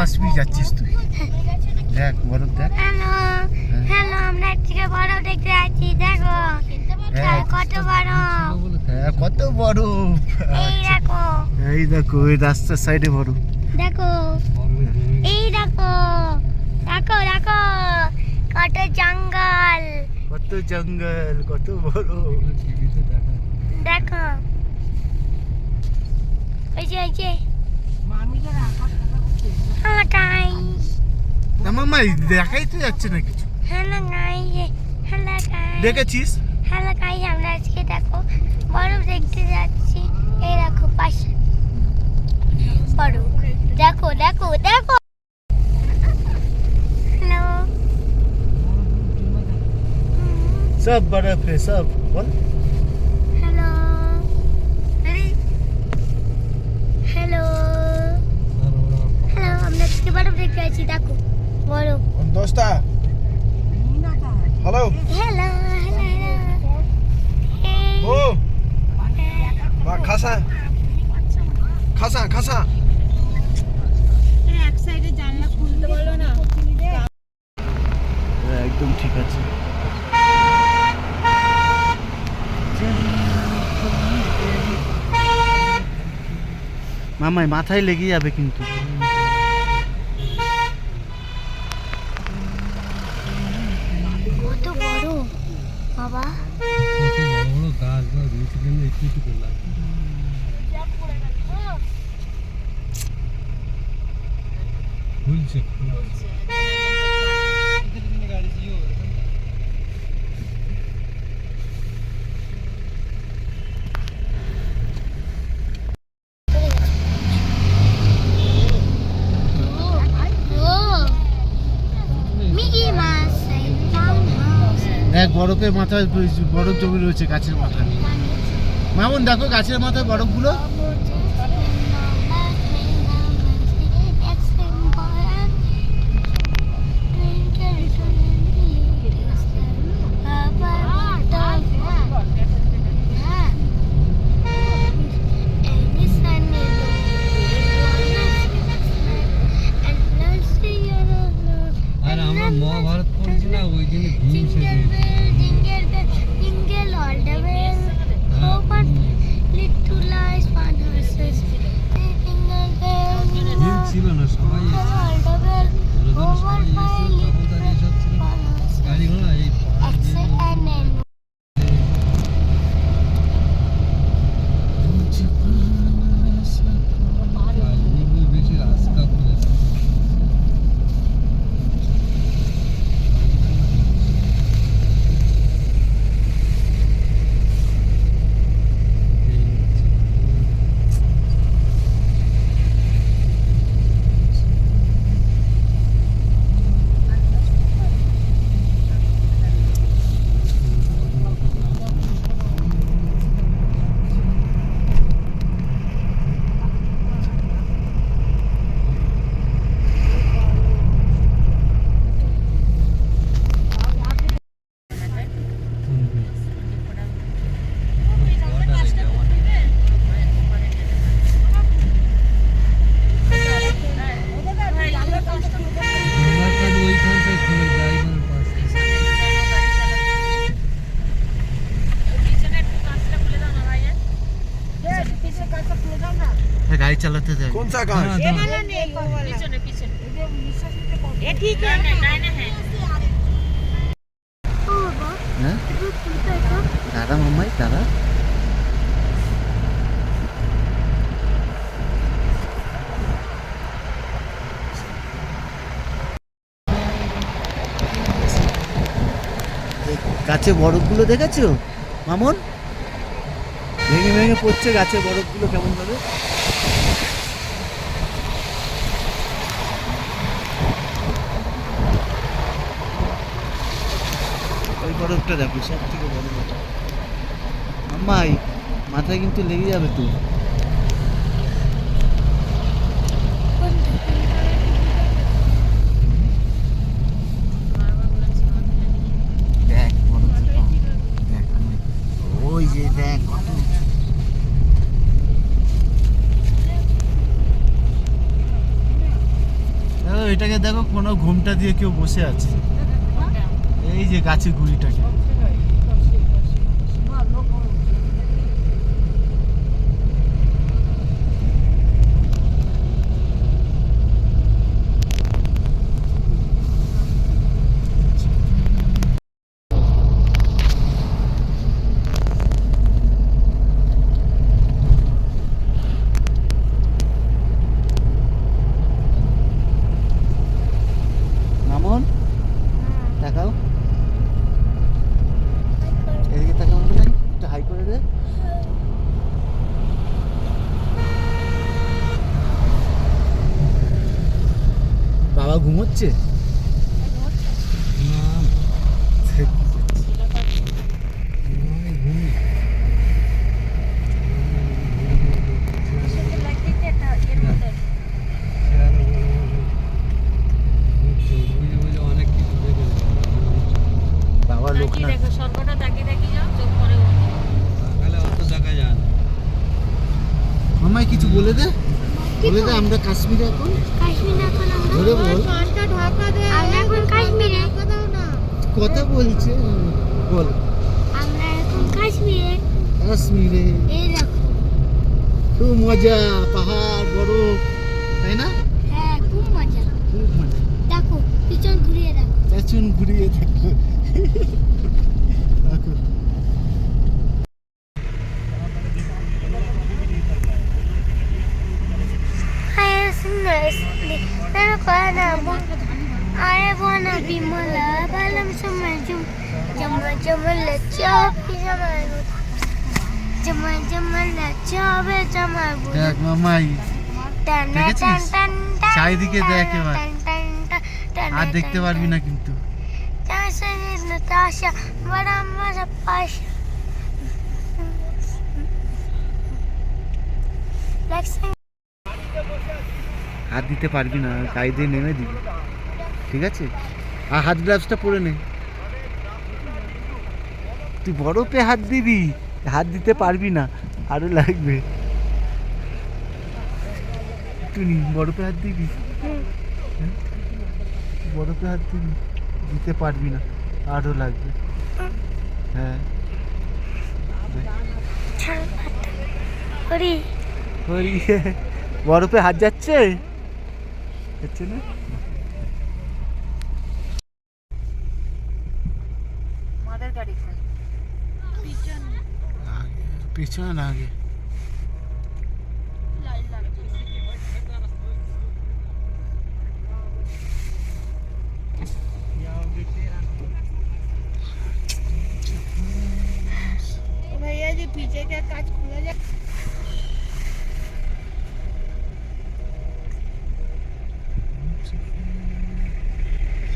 কাশ্মীর যাচ্ছিস তুই? দেখ বরফ দেখ। হ্যালো হ্যালো আমরা থেকে বড় দেখতে যাচ্ছি দেখো। হ্যাঁ। কত বড় হ্যাঁ কত বরফ? এই দেখো। এই দেখো ওই রাস্তার সাইডে বরফ। দেখো। এই দেখো। দেখো দেখো। কত জঙ্গল। কত জঙ্গল কত বরফ। দেখো। ওই যে ওই যে। হ্যালো গাইস না মামা দেখাই তো যাচ্ছে না কিছু হ্যালো গাইস হ্যালো গাইস দেখেছিস হ্যালো গাইস আমরা আজকে দেখো বরফ দেখতে যাচ্ছি এই দেখো পাশে বরফ দেখো দেখো দেখো হ্যালো সব বরফ है सब বল দেখো দোস্তা? হ্যালো হ্যালো হ্যালো ও বা খাসা খাসা খাসা এক সাইডে জানলা খুলতে বলো না। একদম ঠিক আছে। মামাই মাথায় লেগে যাবে কিন্তু কত বড় বাবা কত বড় বড় গাছ বা রয়েছে কেন একটু একটু করলাম খুলছে খুলছে ও মিকি মাউস ফাউন্ড হাউস মাথায় বরফ জমি রয়েছে গাছের মাথায়। মামুন দেখো গাছের মাথায় বরফগুলো গাড়ি চালাতে দেয় কোন সা গাছ দাঁড়া, দাঁড়া। Oh, Bob, হ্যাঁ you put that up. দাদা মামাই দাদা? গাছে বরফগুলো দেখেছ? মামন? ভেঙে ভেঙে পড়ছে গাছে বরফগুলো কেমন ভাবে? বরফটা দেখো সব থেকে বড় বরফ আম্মাই, মাথায় কিন্তু লেগে যাবে তো। এটাকে দেখো, কোনো ঘুমটা দিয়ে কেউ বসে আছে। এই যে গাছের গুড়িটাকে মামন দেখাও এদিকে তাকাও আমাকে দেখ, একটু হাই করে দে বাবা ঘুমোচ্ছে অনেক কিছু দেখে বাবা লোক না দেখো সর্বটা তাকিয়ে তাকিয়ে যাও চোখ পরে তাহলে অত দেখা যায় না। মামাই কিছু বলে দে। বলে দে আমরা কাশ্মীরে এখন। কাশ্মীর এখন আমরা ধরে বল। আমরা এখন কাশ্মীরে। কথা বলছে বল। আমরা এখন কাশ্মীরে। কাশ্মীরে। এই দেখো। খুব মজা পাহাড় বরফ তাই না? হ্যাঁ খুব মজা। খুব মজা। দেখো পিছন ঘুরিয়ে দেখো। পিছন ঘুরিয়ে দেখো। আরে বনা বিমলা বালাম সময় জুম জমা জমল চাপি জমাই জমা জমল চাবে জমাই দেখ মামাই দেখেছিস? চারিদিকে দেখ এবার। আর দেখতে পারবি না কিন্তু pasha. Lexi, দিতে পারবি না গায়ে দিয়ে নেমে দিবি ঠিক আছে? আর হাত গ্লাভসটা পরে নে। তুই বরফে হাত দিবি হাত দিতে পারবি না আরও লাগবে। তুই বরফে হাত দিবি। হ্যাঁ? বরফে হাত দিবি দিতে পারবি না আরও লাগবে। হ্যাঁ। Ori, ওই বরফে হাত যাচ্ছে? যাচ্ছে না? পিছনে না আগে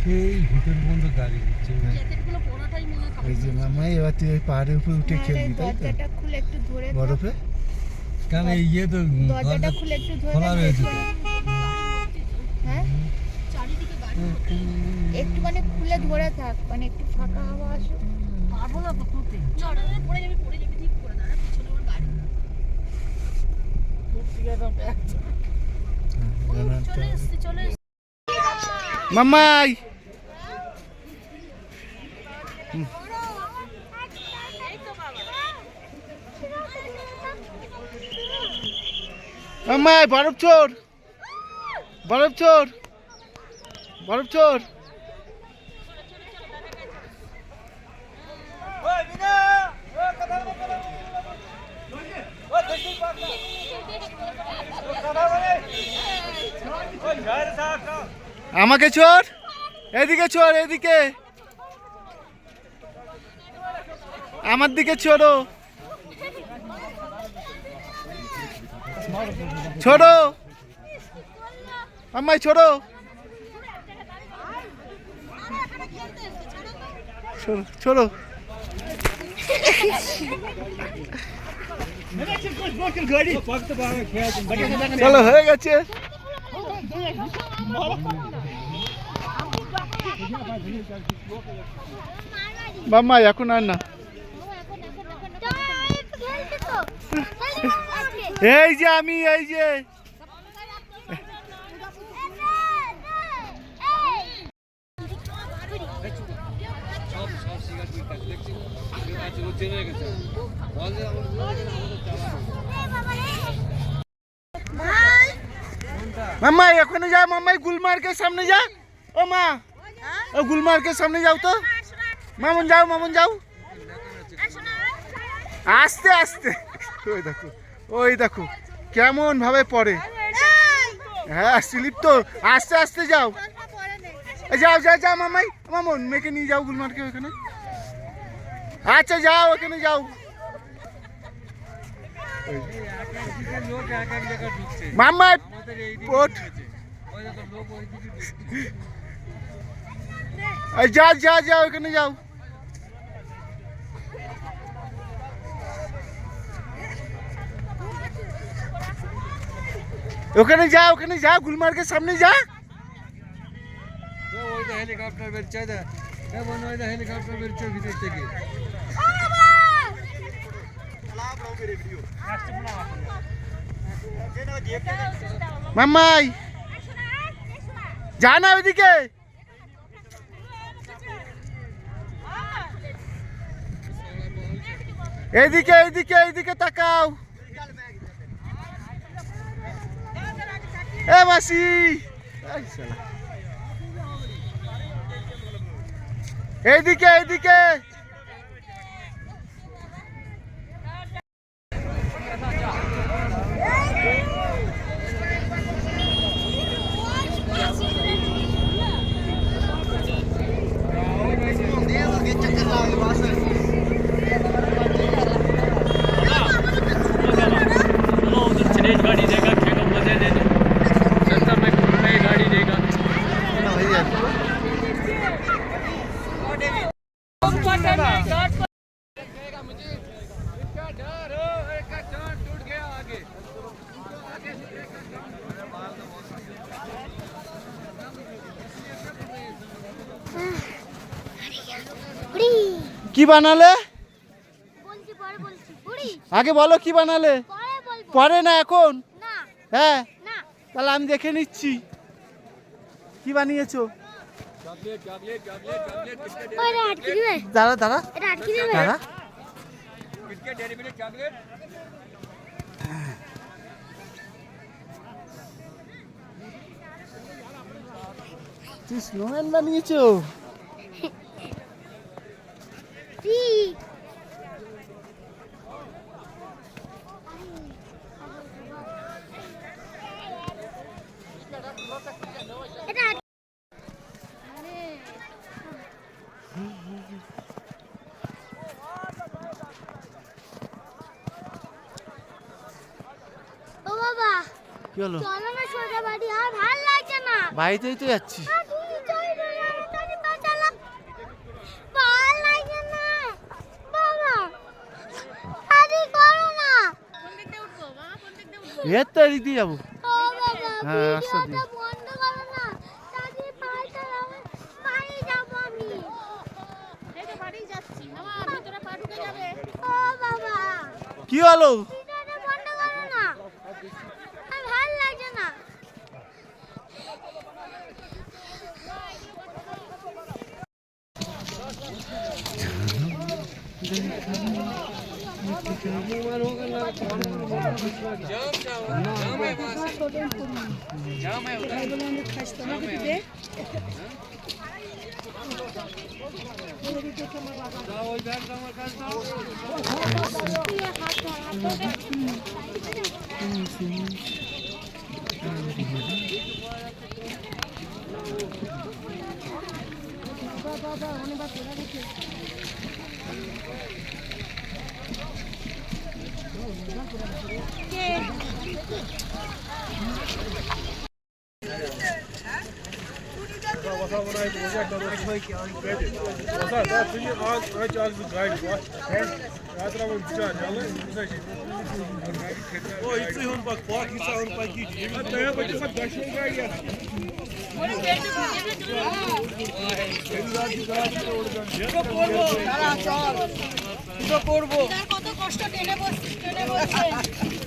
সেই ভিতর পর্যন্ত গাড়ি দিচ্ছে জ্যাকেটগুলো পরাটাই হয় এই যে মামা এবার তুই ওই পাহাড়ের উপরে উঠে খেলবি তাই তো? দরজাটা খুলে একটু ধরে বরফে? এই ইয়ে তো দরজাটা খুলে একটু ধরে খোলা রয়েছে। হ্যাঁ? একটু মানে খুলে ধরে থাক মানে একটু ফাঁকা হাওয়া আসুক। পারব না তো তুলতে পড়ে যাবি পড়ে যাবি ঠিক করে দাঁড়া পিছনে আমার গাড়ি। চলে এসছি চলে এসছি। মামাই বরফ চোর। বরফ চোর। বরফ চোর। আমাকে চোর? এদিকে চোর, এদিকে। আমার দিকে চোরো। ছোড়ো আমায় ছোড়ো ছোড়ো চলো হয়ে গেছে মাম্মা এখন আর না এই যে আমি এই যে। মাম্মা এখানে যা মাম্মাই গুলমার্গের সামনে যা। ও মা ও গুলমার্গের সামনে যাও তো। মামন যাও মামন যাও। আস্তে আস্তে। দেখো। ওই দেখো, কেমন ভাবে পড়ে। হ্যাঁ স্লিপ তো, আস্তে আস্তে যাও। যাও যাও যাও, মামাই, মামুন, মেয়েকে নিয়ে যাও গুলমার্কে ওখানে। আচ্ছা যাও, ওখানে যাও। এইদিকে ওঠ। যা যা যা ওখানে যাও। ওখানে যা ওখানে যা গুলমার্গের সামনে যা। এ, ওই তো হেলিকপ্টার বেরছে ওই দেখ। এ বন্ধু, ওই তো হেলিকপ্টার বেরছে ভিতর থেকে। মাম্মাই যা না ওইদিকে। এইদিকে এইদিকে এইদিকে তাকাও। এ মাসি এই শালা। এইদিকে এইদিকে কি বানালে? আগে বলো কি বানালে? পরে না এখন? হ্যাঁ? তাহলে আমি দেখে নিচ্ছি। কি বানিয়েছো? দাঁড়া দাঁড়া। দাঁড়া। তুই স্নোম্যান বানিয়েছো? কি হলো? চলো না সোজা বাড়ি আর ভালো লাগছে না। বাড়িতেই তো যাচ্ছি আর তুমি চলে যাও, তাড়াতাড়ি পা চালা। ভালো লাগছে না বাবা আরে করো না এর তো এদিক দিয়ে যাব। হ্যাঁ, রাস্তা দিয়ে। কি বন্ধ Oke. you. কত কষ্ট টেনে বসছি টেনে বসছে পুজো করে হলো কি করে ভাঙনি হ্যাঁ কত বড় সম্ভব ইয়া বড়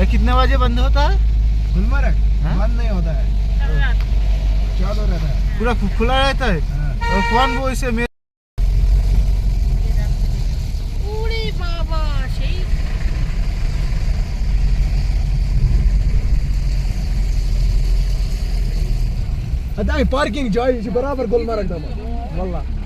है कितने बजे बंद होता है? गुलमर्ग। हाँ? बंद नहीं होता है। चालू रहता है। पूरा खुला रहता है? हाँ। और कौन वो इसे मेरे पार्किंग जाय बराबर गुलमर्ग दमा। वल्ला।